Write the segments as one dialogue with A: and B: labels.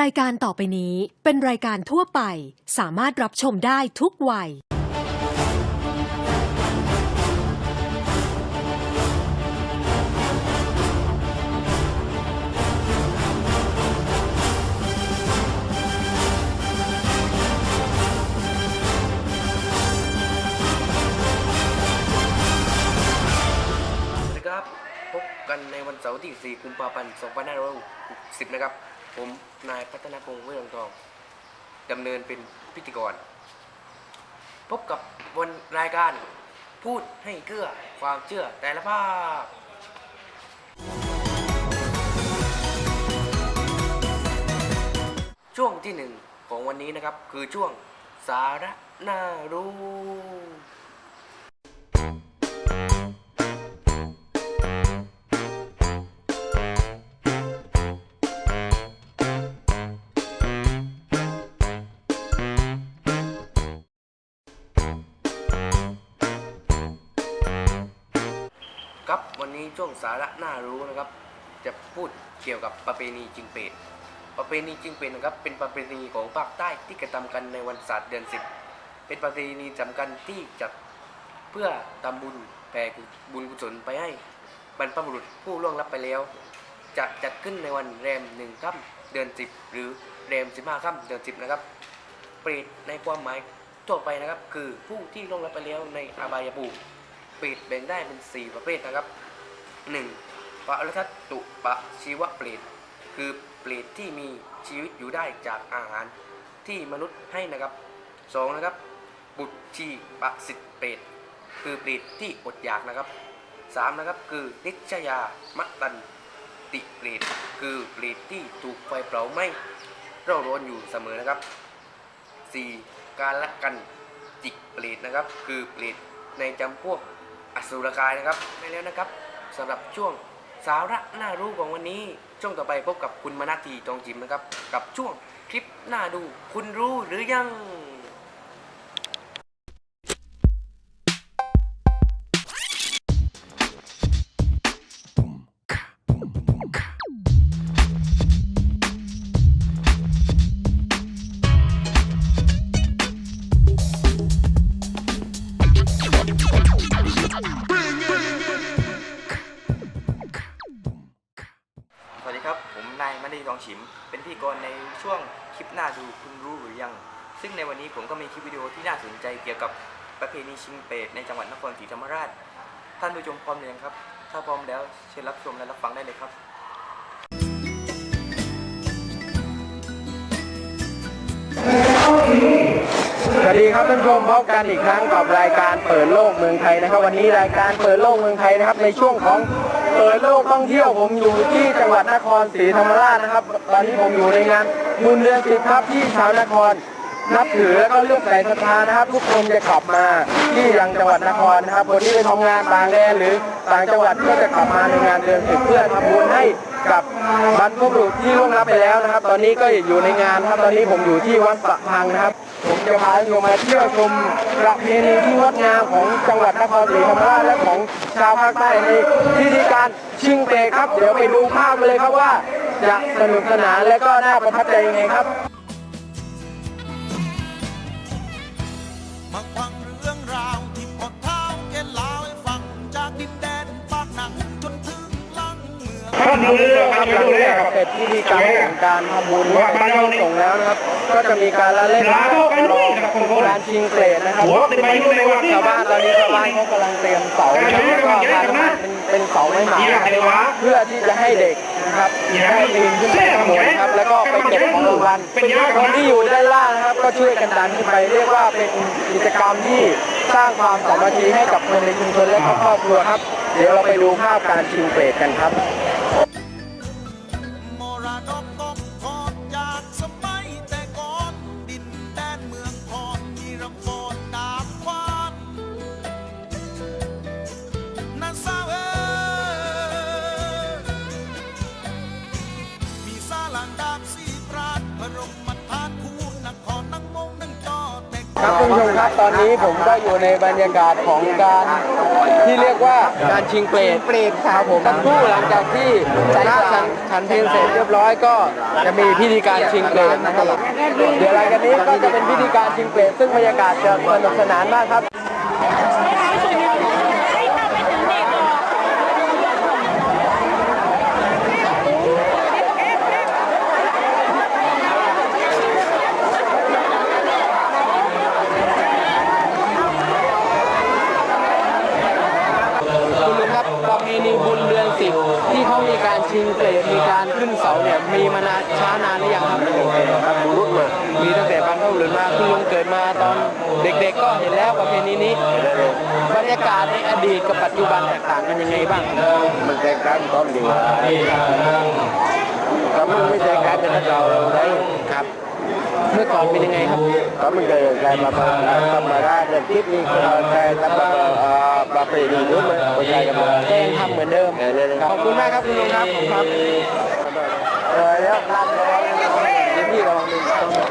A: รายการต่อไปนี้เป็นรายการทั่วไป สามารถรับชมได้ทุกวัย
B: สวัสดีครับ พบกันในวันเสาร์ที่ 4 กุมภาพันธ์ 2560 นะครับ ผมนายพัฒนพงศ์เวรองทองดำเนินเป็นพิธีกร พบกับวันรายการพูดให้เกื้อความเชื่อแต่ละภาคช่วงที่หนึ่งของวันนี้นะครับ คือช่วงสาระน่ารู้ ช่วงสาระน่ารู้นะครับ จะพูดเกี่ยวกับประเพณีจิงเปตประเพณีจิงเปตนะครับเป็นประเพณีของภาคใต้ที่กระทำกันในวันศาสตร์เดือนสิบเป็นประเพณีสำคัญที่จัดเพื่อทำบุญแผ่บุญกุศลไปให้บรรพบุรุษผู้ล่วงลับไปแล้ว จะจัดขึ้นในวันแรมหนึ่งค่ำเดือนสิบหรือแรมสิบห้าค่ำเดือนสิบนะครับ เปรตในความหมายทั่วไปนะครับ คือผู้ที่ล่วงลับไปแล้วในอบายภูมิเปรตแบ่งได้เป็น4ประเภทนะครับ 1. ปรทัตตุปะชีวะเปรตคือเปรตที่มีชีวิตอยู่ได้จากอาหารที่มนุษย์ให้นะครับ 2. นะครับ บุตรชีปะสิทธิเปรตคือเปรตที่อดอยากนะครับ 3. นะครับคือนิชยามัตตันติเปรตคือเปรตที่ถูกไฟเผาไหม้เร่าร้อนอยู่เสมอนะครับ 4. การละกันจิกเปรตนะครับ คือเปรตในจำพวกอสุรกายนะครับไปแล้วนะครับ สำหรับช่วงสาระน่ารู้ของวันนี้ ช่วงต่อไปพบกับคุณมนาทีจองจิมนะครับ กับช่วงคลิปน่าดู คุณรู้หรือยัง
C: ซึ่งในวันนี้ผมก็มีคลิปวิดีโอที่น่าสนใจเกี่ยวกับประเพณีชิงเปรตในจังหวัดนครศรีธรรมราช ท่านผู้ชมพร้อมหรือยังครับ ถ้าพร้อมแล้วเชิญรับชมและรับฟังได้เลยครับ
D: สวัสดีครับท่านผู้ชมพบกันอีกครั้งกับรายการเปิดโลกเมืองไทยนะครับ วันนี้รายการเปิดโลกเมืองไทยนะครับ ในช่วงของเปิดโลกท่องเที่ยวผมอยู่ที่จังหวัดนครศรีธรรมราชนะครับ ตอนนี้ผมอยู่ในงานบุญเดือนสิบครับที่ชาวนคร นับถือแล้วก็เลื่อกใส่ศรัทธานะครับ ทุกคนจะกลับมาที่ยังจังหวัดนครนะครับคนที่ไปทำงานต่างแดนหรือต่างจังหวัดก็จะกลับมาในงานเดือนสิบเพื่อทำบุญให้กับบรรพบุรุษที่ล่วงลับไปแล้วนะครับ ตอนนี้ก็อยู่ในงานนะครับตอนนี้ผมอยู่ที่วัดสะพังนะครับ ผมจะพาท่านผู้ชมมาเที่ยวชมประเพณีที่งดงามของจังหวัดนครศรีธรรมราชและของชาวภาคใต้ในพิธีการชิงเตะครับ เดี๋ยวไปดูภาพกันเลยครับว่า จะสนุกสนานและก็น่าประทับใจยังไงครับ
E: เมือง
D: ครับดูเรื่องครับดูเรื่องเสร็จพิธีกรรมของการทำบุญว่าการส่งแล้วนะครับ ก็จะมีการละเล่นรองการชิงเกรดนะครับชาวบ้านตอนนี้ชาวบ้านเขากำลังเตรียมเสานะครับแล้วก็การทำเป็นเป็นเสาไม้หมาเพื่อที่จะให้เด็กนะครับได้ปีนขึ้นไปข้างบนครับแล้วก็ไปเก็บของรางวัลคนที่อยู่ด้านล่างนะครับก็ช่วยกันดันขึ้นไปเรียกว่าเป็นกิจกรรมที่สร้างความสามัคคีให้กับคนในชุมชนและก็ครอบครัวครับ เดี๋ยวเราไปดูภาพการชิงเกรดกันครับ
E: อนนี้
D: ผมก็อยู่ในบรรยากาศของการที่เรียกว่าการชิงเปรตเปรตครับผมทั้งคู่หลังจากที่ชนะฉันฉันเพลงเสร็จเรียบร้อยก็จะมีพิธีการชิงเปรตนะครับเดี๋ยวหลังจากนี้ก็จะเป็นพิธีการชิงเปรตซึ่งบรรยากาศจะสนุกสนานมากครับ คุณลุงครับประเพณีบุญเดือนสิบที่เขามีการชิงเปรตมีการขึ้นเสาเนี่ยมีมานานช้านานหรือยังครับครับรุ่นมามีตั้งแต่บรรพบุรุษมาคุณลุงเกิดมาตอน เด็กๆก็เห็นแล้วประเพณีนี้บรรยากาศในอดีตกับปัจจุบันแตกต่างกันยังไงบ้าง
F: มันแตกต่างกันดีก็มันไม่แตกต่างกันเราได้
D: ครับเมื่อก่อนเป็นยังไงครับ
F: ก็มันเกิดการมาทำมาได้เรื่องคิดนี่แต่ทำมาประเพณีนู้นมันไม่ใช่กันมา
D: แกงทำเหมือนเดิมขอบคุณมากครับคุณลุงครับผมครับ
F: เออแล้วร้านเรา
D: เดี๋ยวพี่ลองดูตรงนี้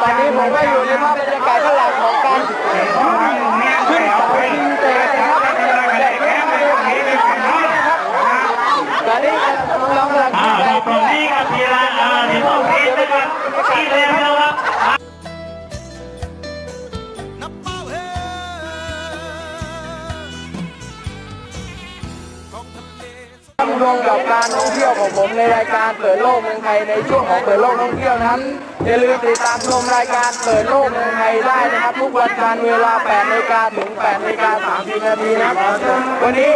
D: ตอนนี้ผมก็อยู่ในภาพบรรยากาศข้างหลังของการขึ้นเสาชิงเตะนะครับตอนนี้น้องกำลังขึ้นไป
G: ตรงนี้กับทีละอ่าที่ต้องเรียนนะครับที่เรียนะครับ
E: นับเป้าเฮท้องทะเล
D: ท่านผู้ชมกับการท่องเที่ยวของผมในรายการเปิดโลกเมืองไทยในช่วงของเปิดโลกท่องเที่ยวนะครับ อย่าลืมติดตามชมรายการเปิดโลกเมืองไทยได้นะครับ ทุกวันจันทร์เวลา8นาฬิกาถึง8นาฬิกา30นาทีนะครับวันนี้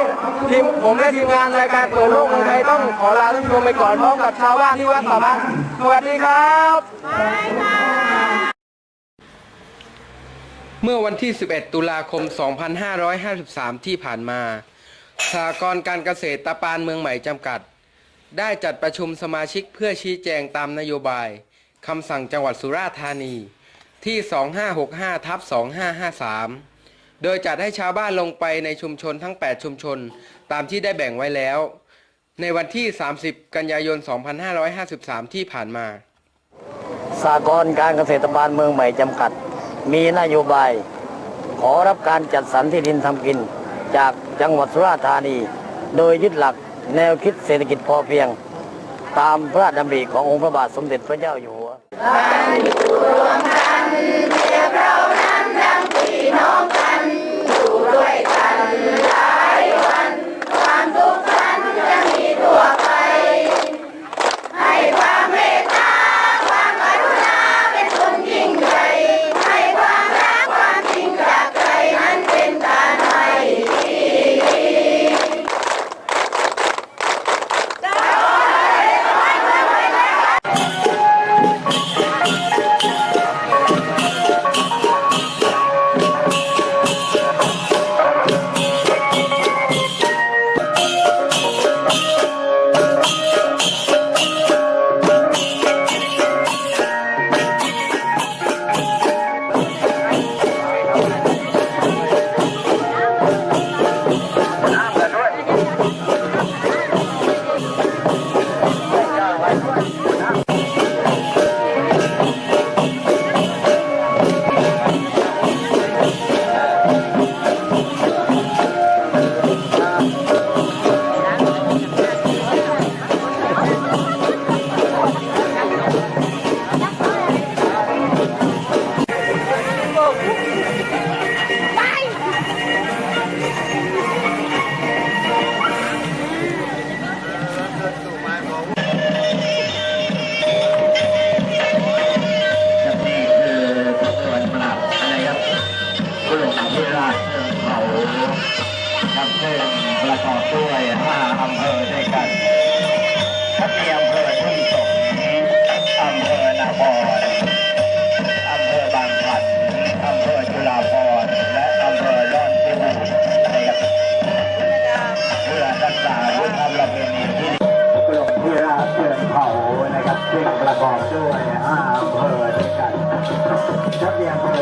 D: ทีมผมและทีมงานรายการเปิดโลกเมืองไทยต้องขอลาท่านผู้ชมไปก่อนพร้อมกับชาวบ้านที่วัดสามัครสวัสดีครับเมื่อวันที่ 11 ตุลาคม 2553 ที่ผ่านมาสหกรณ์การเกษตรตะปานเมืองใหม่จำกัด ได้จัดประชุมสมาชิกเพื่อชี้แจงตามนโยบาย คำสั่งจังหวัดสุราษฎร์ธานีที่ 2565ทับ2553 โดยจัดให้ชาวบ้านลงไปในชุมชนทั้ง 8 ชุมชน ตามที่ได้แบ่งไว้แล้ว ในวันที่ 30 กันยายน 2553 ที่ผ่านมา
F: สากลการเกษตรบาลเมืองใหม่จำกัด มีนโยบาย ขอรับการจัดสรรที่ดินทำกิน จากจังหวัดสุราษฎร์ธานี โดยยึดหลักแนวคิดเศรษฐกิจพอเพียง ตามพระราชดำริขององค์พระบาทสมเด็จพระเจ้าอยู่
G: บ้านอยู่รวมกันเพื่อเรานั้นดังพี่น้องกัน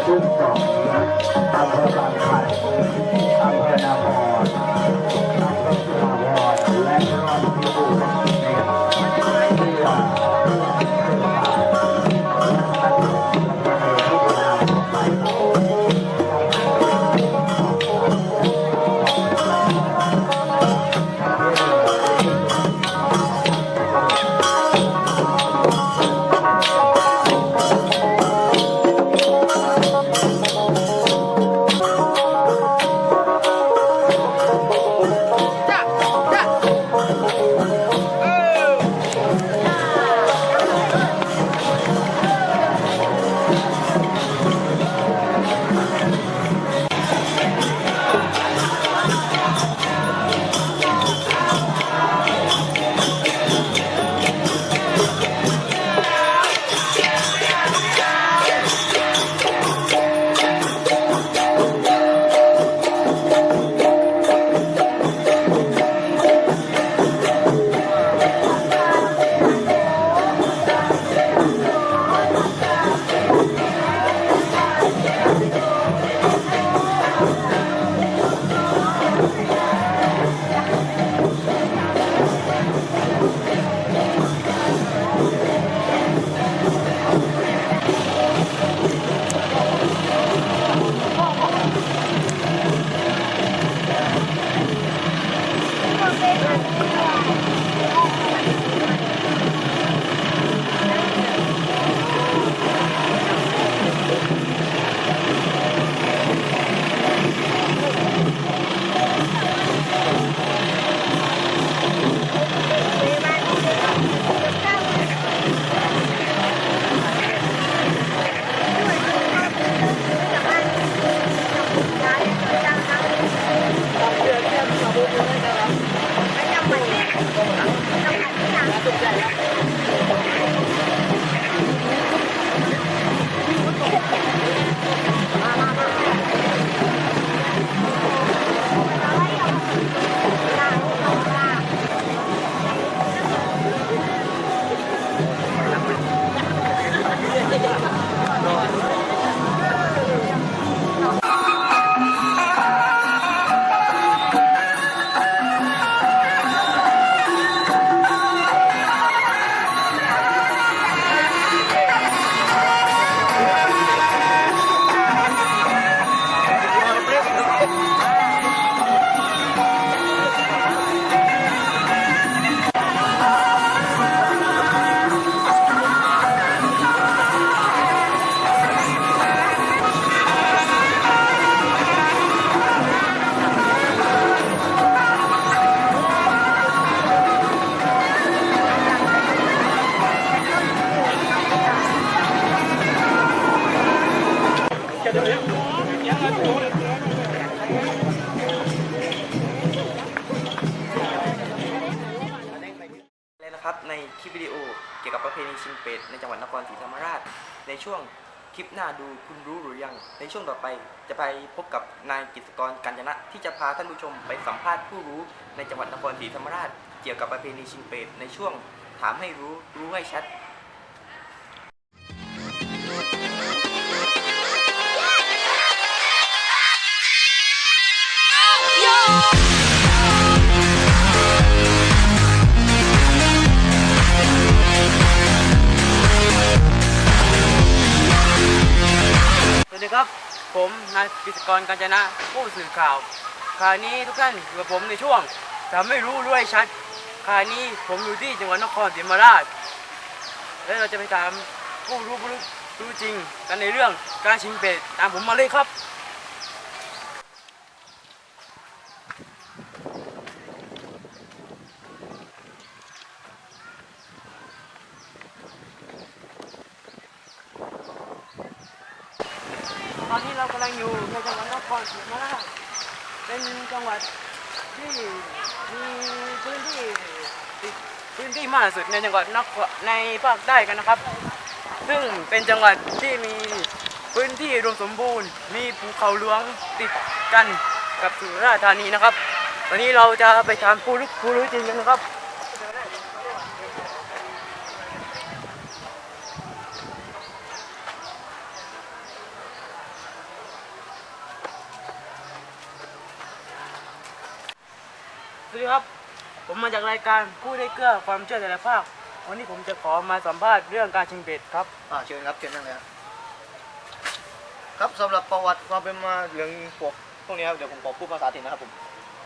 G: ทุ่งสองอำเภอบางไผ่อำเภอนาพร
C: ต่อไป จะไปพบกับนายกิตกรกัญจนะ ที่จะพาท่านผู้ชมไปสัมภาษณ์ผู้รู้ในจังหวัดนครศรีธรรมราช เกี่ยวกับประเพณีชิงเปรตในช่วงถามให้รู้รู้ให้ชัด
H: ดีครับ ผมนายกิจกรกัญจนะผู้สื่อข่าวคราวนี้ทุกท่านอยู่กับผมในช่วงทำไม่รู้รู้ให้ชัดคราวนี้ผมอยู่ที่จังหวัดนครศรีธรรมราช และเราจะไปตามผู้รู้ผู้รู้จริงกันในเรื่องการชิงเป็ดตามผมมาเลยครับ ตอนนี้เรากำลังอยู่ในจังหวัดนครศรีธรรมราช เป็นจังหวัดที่มีพื้นที่ติดพื้นที่มากที่ สุดในจังหวัดนครในภาคใต้กันนะครับ ซึ่งเป็นจังหวัดที่มีพื้นที่รวมสมบูรณ์ มีภูเขาหลวงติดกันกับสุราษฎร์ธานีนะครับ วันนี้เราจะไปถามผู้รู้ผู้รู้จริงกันนะครับสวัสดีครับ ผมมาจากรายการผู้ได้เกลือความเชื่อแต่ละภาค วันนี้ผมจะขอมาสัมภาษณ์เรื่องการชิงเป็ดครับ
I: อ่าเชิญครับเชิญนั่งเลยครับครับสำหรับประวัติความเป็นมาเรื่องพวกพวกนี้ครับเดี๋ยวผมขอพูดภาษาถิ่นนะครับผม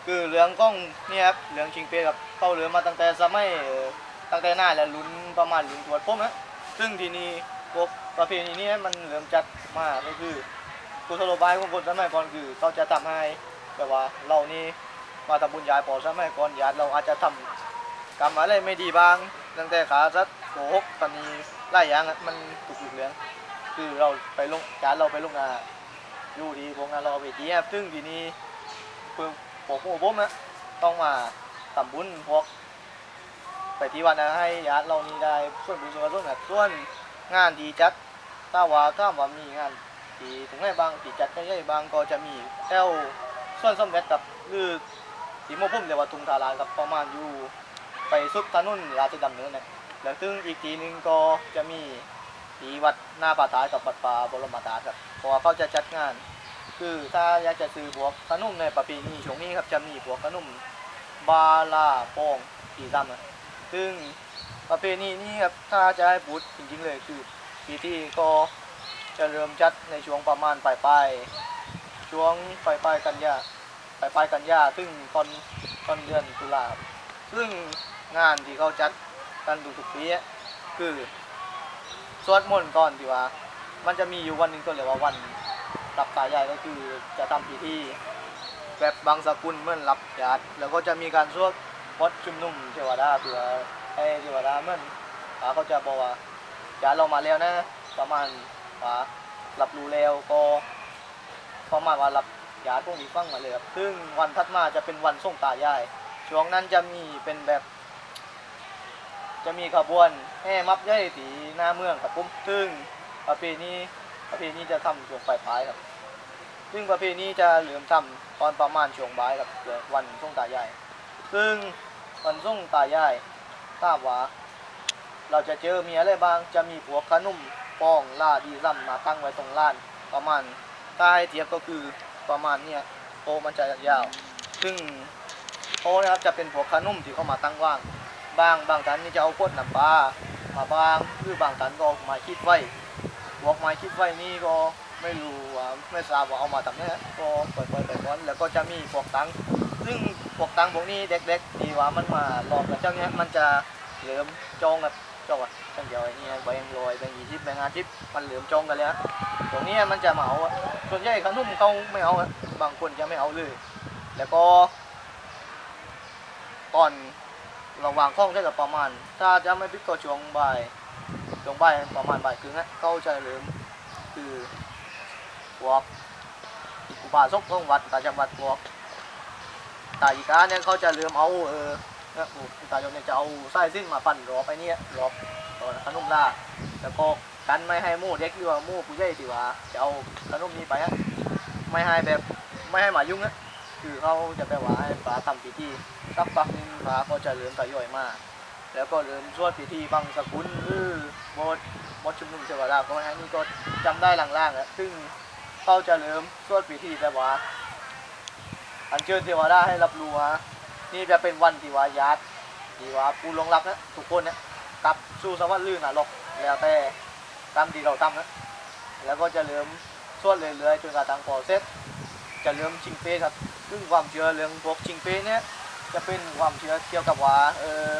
I: คือเรื่องกล้องนี่ครับเรื่องชิงเปครับเข้าเรือมาตั้งแต่สมัยเอ่อตั้งแต่หน้าและลุ้นประมาณลุ้นตรวจผมนะซึ่งทีนี้พวกประเพณีนี้มันเริ่มจัดมาก็คือกุศโลบายของคนสมัยก่อนคือเขาจะทำให้แบบว่าเรานี่ มาทำบุญยายปอสมัยก่อนญาติเราอาจจะทำกรรมอะไรไม่ดีบ้าง ตั้งแต่ขาสัตว์โกหกตอนนี้ไล่อย่างมันถูกหลุดเลี้ยงคือเราไปลงจานเราไปลงงานอยู่ดีพวกงานเราเอาไปจีครับซึ่งทีนี้พวกพวกพวกผมนะต้องมาทำบุญพวกไปที่วัดนะให้ญาติเรานี่ได้ส่วนบุญส่วนกุศลแบบส่วนงานที่จัดถ้าว่าถ้าว่ามีงานที่ถึงให้บางที่จัดไม่ใช่บางก็จะมีแต้วส่วนสมเด็จกับหรือ ที่โมพุ่มเรียกว่าทุงทารานกับประมาณอยู่ไปสุดถนนราชดำเนินนะแล้วซึ่งอีกทีหนึงก็จะมีทีวัดหน้าป่าตายกับวัดป่าบรมธาครับเพราะว่าเขาจะจัดงาน คือถ้าอยากจะซื้อพวกขนมในประเพณีช่วงนี้ครับจะมีพวกขนมบาลาป้งตีซ้ำอะซึ่งประเพณีนี้ครับถ้าจะให้พูดจริงๆเลยคือปีที่ก็จะเริ่มจัดในช่วงประมาณปลายปลายช่วงปลายปลายกันยา ปลายปลายๆกันยาซึ่งตอนตอนเดือนตุลาครับซึ่งงานที่เขาจัดกันทุกๆปีอะคือสวดมนต์ก่อนดีว่า มันจะมีอยู่วันหนึ่งก็เรียกว่าวันรับตายใหญ่ก็คือจะทำพิธีแบบบางสกุลเมื่อรับญาติแล้วก็จะมีการสวดวัดชุมนุมเทวดาเพื่อให้เทวดาเมื่อนอ่าเขาจะบอกว่าญาติเรามาแล้วนะ ประมาณว่ารับรู้แล้วก็ประมาณว่ารับ ญาพวกนี้ฟังมาเลยครับซึ่งวันถัดมาจะเป็นวันส่งตายาย ช่วงนั้นจะมีเป็นแบบ จะมีขบวนแห่มับย่อยตีหน้าเมืองครับผมซึ่งประเพณีประเพณีจะทำช่วงปลายปลายๆครับ ซึ่งประเพณีจะเหลือมทำตอนประมาณช่วงบ่ายครับวันส่งตายาย ซึ่งวันส่งตายายทราบว่าเราจะเจอมีอะไรบ้าง จะมีพวขนุ่มป้องล่าดีซ้ำมาตั้งไว้ตรงล้าน ประมาณถ้าให้เทียบก็คือ ประมาณเนี้ยโตมันจะยาว ซึ่งโตะนะครับจะเป็นพวกขนุ่มที่เข้ามาตั้งว่าง บางบางตันนี่จะเอาพวดน้ำปลามาบางหรือบางตันก็เอาไมาคิดไว้พวกไม้คิดไว้นี่ก็ไม่รู้ว่าไม่ทราบว่าเอามาทำไมก็ปล่อยปล่อยไปก่อนแล้วก็จะมีพวกตังซึ่งพวกตังพวกนี้เด็กๆที่ว่ามันมาหลอกกับเจ้าเนี้ยมันจะเหลือมจองกับ จ้าอะจังเดียวไอ้นี่แบงลอยแบงยี่สิบแบงค์ห้าสิบมันเหลือมจองกันเลยฮะตรงนี้มันจะมาเอาส่วนใหญ่ขนมเขาไม่เอาบางคนจะไม่เอาเลย แล้วก็ก่อนระหว่างข้องได้กับประมาณ ถ้าจะไม่พิดก็ช่วงบ่ายช่วงบ่ายประมาณบ่ายครึ่งนะเขาจะเริ่มคือพวกอุบาสกของวัดตาจังหวัดพวกตาอีกาเนี่ยเขาจะเริ่มเอาเออ นะโอ้ตาโยมเนี่ยจะเอาไส้สิ้นมาปั่นรอบไปเนี่ยรอบตอนขนมล่าแล้วก็กันไม่ให้มู่เด็กหรือว่ามู่ผู้ใหญ่ที่ว่าจะเอาขนมนี้ไปอะไม่ให้แบบไม่ให้หมายุ่งอะคือเขาจะไปว่าให้ปลาทำพิธีสักพักนึงปลาก็จะเริ่มทยอยมาแล้วก็เริ่มสวดพิธีบังสกุลหรือบทบทชุมนุมเทวดาก็อันนี้ก็จำได้ล่างๆแล้วซึ่งเขาจะเริ่มสวดพิธีแบบว่าอัญเชิญเทวดาให้รับรู้ว่า นี่จะเป็นวันที่ว่าญาติที่ว่าผู้ลงรับนะทุกคนเนี่ยกับสู่สวรรค์ลื่นนะหรอกแล้วแต่ตามที่เราทำนะแล้วก็จะเริ่มสวดเรื่อยๆจนกระทั่งพอเสร็จจะเริ่มชิงเป้ครับซึ่งความเชื่อเรื่องพวกชิงเป้เนี่ยจะเป็นความเชื่อเกี่ยวกับว่าเออ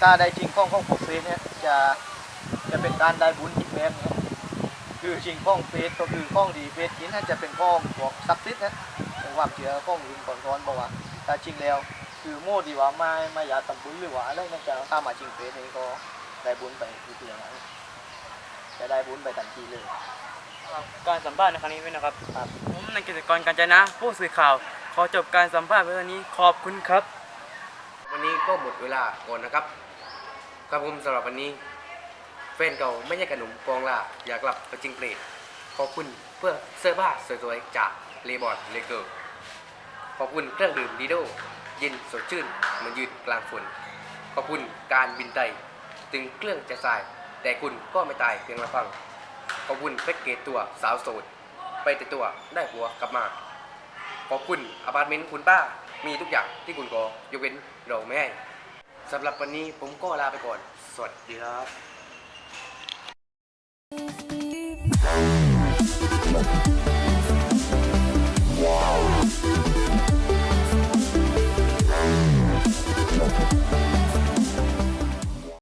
I: ถ้าได้ชิงข้องของพวกเป้เนี่ยจะจะเป็นการได้บุญอีกแบบนึงคือชิงข้องเป้ก็คือข้องดีเป้กินน่าจะเป็นข้องพวกศักดิ์สิทธิ์นะเป็นความเชื่อข้องลุงก่อนร้อนบอกว่า แต่จริงแล้วคือโม่ดีว่าไม่ไม่อยากทำบุญหรือว่าอะไรนั่นจะถ้ามาจริงเฟสนี้ก็ได้บุญไปคือเพียงนั้นจะได้บุญไปทันทีเลย
H: การสัมภาษณ์ในครั้งนี้ด้วยนะครับผมนายกิจกรกาญจนะ ผู้สื่อข่าว ขอจบการสัมภาษณ์ไว้เท่านี้ขอบคุณครับ
B: วันนี้ก็หมดเวลาก่อนนะครับครับผมสำหรับวันนี้แฟนเก่าไม่ใช่ขนมปองลาอยากกลับไปจิงเปรตขอบคุณเพื่อเสื้อผ้าสวยๆจากเลบอนเลเกอร์ ขอบคุณเครื่องดื่มดีโดเย็นสดชื่นเหมันยืนกลางฝนขอบคุณการบินไตถึงเครื่องจะสาย แต่คุณก็ไม่ตายเพียงลำพังขอบคุณแพ็กเกจตัวสาวโสด ไปแต่ตัวได้หัวกลับมา ขอบคุณอพาร์ตเมนต์คุณป้ามีทุกอย่างที่คุณขอยกเว้นเราไม่ให้สำหรับวันนี้ผมก็ลาไปก่อน สวัสดีครับ
G: Wow.